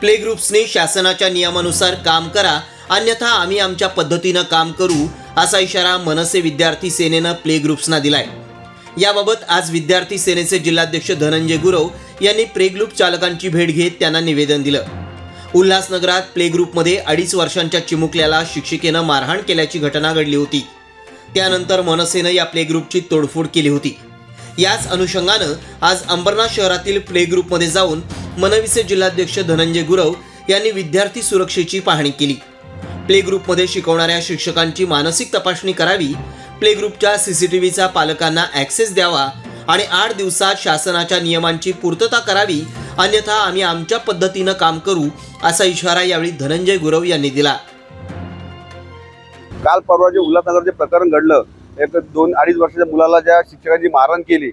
Play ग्रुप्सनी शासनाच्या नियमानुसार काम करा अन्यथा आम्ही आमच्या पद्धतीनं काम करू असा इशारा मनसे विद्यार्थी सेनेनं प्ले ग्रुप्सना दिलाय. याबाबत आज विद्यार्थी सेनेचे जिल्हाध्यक्ष धनंजय गुरव यांनी प्ले ग्रुप चालकांची भेट घेत त्यांना निवेदन दिलं. उल्हासनगरात प्ले ग्रुपमध्ये अडीच वर्षांच्या चिमुकल्याला शिक्षिकेनं मारहाण केल्याची घटना घडली होती. त्यानंतर मनसेनं या प्ले ग्रुपची तोडफोड केली होती. याच अनुषंगानं आज अंबरनाथ शहरातील प्ले ग्रुपमध्ये जाऊन मनविचे जिल्हाध्यक्ष धनंजय गुरव यांनी विद्यार्थी सुरक्षेची पाहणी केली. प्ले ग्रुपमध्ये शिकवणाऱ्या शिक्षकांची मानसिक तपासणी करावी प्ले ग्रुपच्या सीसीटीव्हीचा पालकांना ॲक्सेस द्यावा आणि आठ दिवसात शासनाच्या नियमांची पूर्तता करावी अन्यथा आम्ही आमच्या पद्धतीनं काम करू असा इशारा यावेळी धनंजय गुरव यांनी दिला. काल परवा जे उल्हासनगर जे प्रकरण घडलं एक दोन अडीच वर्षाच्या मुलाला ज्या शिक्षकांची मारहाण केली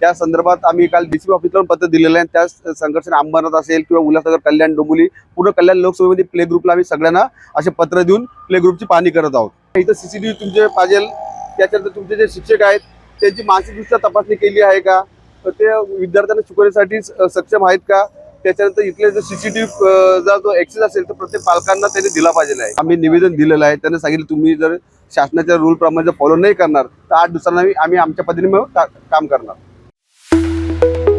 त्या संदर्भात आम्ही काल डीसीपी ऑफिसला पत्र दिलेलं आहे. त्या संघर्ष अंबरनाथ असेल किंवा उल्हासनगर कल्याण डोंबोली पूर्ण कल्याण लोकसभेमध्ये प्ले ग्रुपला आम्ही सगळ्यांना असे पत्र देऊन प्ले ग्रुपची पाहणी करत आहोत. इथं सीसीटीव्ही तुमचे पाहिजेल त्याच्यानंतर तुमचे जे शिक्षक आहेत त्यांची मानसिकदृष्ट्या तपासणी केली आहे का? तर ते विद्यार्थ्यांना शिकवण्यासाठी स- सक्षम आहेत का? त्याच्यानंतर इथले जर सीसीटीव्ही जर जो ऍक्सेस असेल तर प्रत्येक पालकांना त्यांनी दिला पाहिजे आहे. आम्ही निवेदन दिलेलं आहे. त्यांनी सांगितलं तुम्ही जर शासनाच्या रूलप्रमाणे जर फॉलो नाही करणार तर आठ दिवसांना आम्ही- आमच्या पद्धतीने काम करणार. thank you